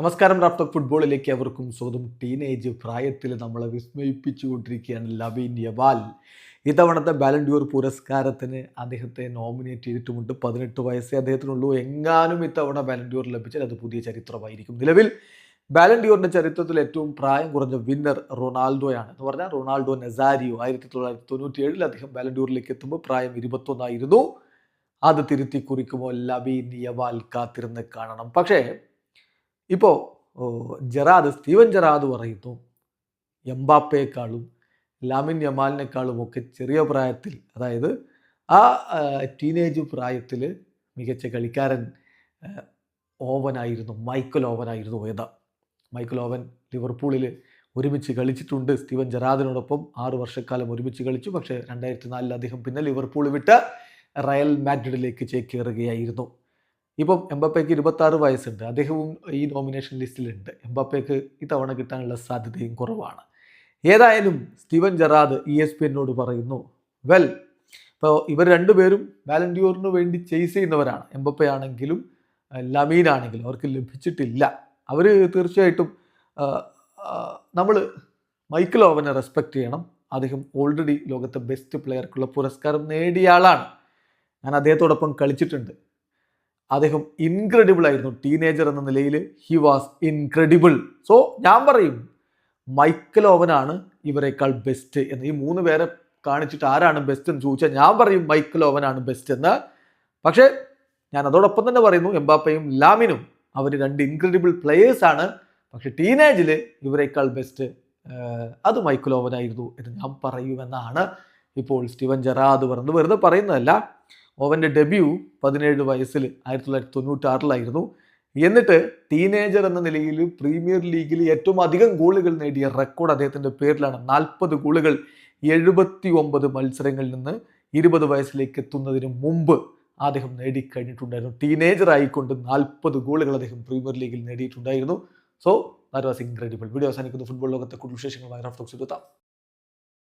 നമസ്കാരം റാഫ്റ്റോക്ക് ഫുട്ബോളിലേക്ക് അവർക്കും സ്വന്തം ടീനേജ് പ്രായത്തിൽ നമ്മളെ വിസ്മയിപ്പിച്ചുകൊണ്ടിരിക്കുകയാണ് ലവിൻ യവാൽ ഇത്തവണത്തെ ബാലൻഡ്യൂർ പുരസ്കാരത്തിന് അദ്ദേഹത്തെ നോമിനേറ്റ് ചെയ്തിട്ടുമുണ്ട്. പതിനെട്ട് വയസ്സേ അദ്ദേഹത്തിനുള്ളൂ. എങ്ങാനും ഇത്തവണ ബാലൻഡ്യൂർ ലഭിച്ചാൽ അത് പുതിയ ചരിത്രമായിരിക്കും. നിലവിൽ ബാലൻഡ്യൂറിന്റെ ചരിത്രത്തിൽ ഏറ്റവും പ്രായം കുറഞ്ഞ വിന്നർ റൊണാൾഡോയാണ്. എന്ന് പറഞ്ഞാൽ റൊണാൾഡോ നെസാരിയോ. ആയിരത്തി തൊള്ളായിരത്തി തൊണ്ണൂറ്റി ഏഴിൽ അദ്ദേഹം ബാലൻഡ്യൂറിലേക്ക് എത്തുമ്പോൾ പ്രായം ഇരുപത്തൊന്നായിരുന്നു. അത് തിരുത്തി കുറിക്കുമോ ലബീൻ യവാൽ കാത്തിരുന്ന് കാണണം. പക്ഷേ ഇപ്പോൾ ജെറാദ് സ്റ്റീവൻ ജെറാദ് പറയുന്നു എംബാപ്പയെക്കാളും ലാമിൻ യമാലിനേക്കാളും ഒക്കെ ചെറിയ പ്രായത്തിൽ അതായത് ആ ടീനേജ് പ്രായത്തിൽ മികച്ച കളിക്കാരൻ ഓവനായിരുന്നു മൈക്കൽ ഓവനായിരുന്നു വേദ. മൈക്കൽ ഓവൻ ലിവർപൂളിൽ ഒരുമിച്ച് കളിച്ചിട്ടുണ്ട് സ്റ്റീവൻ ജെറാദിനോടൊപ്പം ആറ് വർഷക്കാലം ഒരുമിച്ച് കളിച്ചു പക്ഷേ രണ്ടായിരത്തി നാലിൽ അദ്ദേഹം പിന്നെ ലിവർപൂൾ വിട്ട് റയൽ മാഡ്രിഡിലേക്ക് ചേക്കേറുകയായിരുന്നു. ഇപ്പം എംബപ്പയ്ക്ക് ഇരുപത്തി ആറ് വയസ്സുണ്ട്. അദ്ദേഹവും ഈ നോമിനേഷൻ ലിസ്റ്റിലുണ്ട് എംബപ്പയ്ക്ക് ഇത്തവണ കിട്ടാനുള്ള സാധ്യതയും കുറവാണ്. ഏതായാലും Steven Gerrard E S P എന്നോട് പറയുന്നു വെൽ ഇപ്പോൾ ഇവർ രണ്ടുപേരും വാലന്റിയോറിന് വേണ്ടി ചേസ് ചെയ്യുന്നവരാണ്. എംബപ്പയാണെങ്കിലും ലമീനാണെങ്കിലും അവർക്ക് ലഭിച്ചിട്ടില്ല. അവർ തീർച്ചയായിട്ടും നമ്മൾ മൈക്കിൾ ഓവനെ റെസ്പെക്റ്റ് ചെയ്യണം. അദ്ദേഹം ഓൾറെഡി ലോകത്തെ ബെസ്റ്റ് പ്ലെയർക്കുള്ള പുരസ്കാരം നേടിയ ആളാണ്. ഞാൻ അദ്ദേഹത്തോടൊപ്പം കളിച്ചിട്ടുണ്ട്. അദ്ദേഹം ഇൻക്രെഡിബിൾ ആയിരുന്നു. ടീനേജർ എന്ന നിലയിൽ ഹി വാസ് ഇൻക്രെഡിബിൾ സോ ഞാൻ പറയും മൈക്കൽ ഓവനാണ് ഇവരെക്കാൾ ബെസ്റ്റ് എന്ന്. ഈ മൂന്ന് പേരെ കാണിച്ചിട്ട് ആരാണ് ബെസ്റ്റ് എന്ന് ചോദിച്ചാൽ ഞാൻ പറയും മൈക്കൽ ഓവനാണ് ബെസ്റ്റ് എന്ന്. പക്ഷേ ഞാൻ അതോടൊപ്പം തന്നെ പറയുന്നു എംബാപ്പയും ലാമിനും അവർ രണ്ട് ഇൻക്രെഡിബിൾ പ്ലെയേഴ്സ് ആണ്. പക്ഷെ ടീനേജിൽ ഇവരെക്കാൾ ബെസ്റ്റ് അത് മൈക്കൽ ഓവനായിരുന്നു എന്ന് ഞാൻ പറയുമെന്നാണ് ഇപ്പോൾ സ്റ്റീവൻ ജെറാദ് പറഞ്ഞത്. വെറുതെ പറയുന്നതല്ല. ഓവന്റെ ഡെബ്യൂ പതിനേഴ് വയസ്സിൽ ആയിരത്തി തൊള്ളായിരത്തി തൊണ്ണൂറ്റാറിലായിരുന്നു എന്നിട്ട് ടീനേജർ എന്ന നിലയിൽ പ്രീമിയർ ലീഗിൽ ഏറ്റവും അധികം ഗോളുകൾ നേടിയ റെക്കോർഡ് അദ്ദേഹത്തിന്റെ പേരിലാണ് നാൽപ്പത് ഗോളുകൾ എഴുപത്തി ഒമ്പത് മത്സരങ്ങളിൽ നിന്ന് ഇരുപത് വയസ്സിലേക്ക് എത്തുന്നതിന് മുമ്പ് അദ്ദേഹം നേടിക്കഴിഞ്ഞിട്ടുണ്ടായിരുന്നു. ടീനേജർ ആയിക്കൊണ്ട് നാൽപ്പത് ഗോളുകൾ അദ്ദേഹം പ്രീമിയർ ലീഗിൽ നേടിയിട്ടുണ്ടായിരുന്നു. So that was incredible video അവസാനിക്കുന്ന. ഫുട്ബോൾ ലോകത്തെ കൂടുതൽ വിശേഷങ്ങളുമായി ടോക്സ് എടുത്താം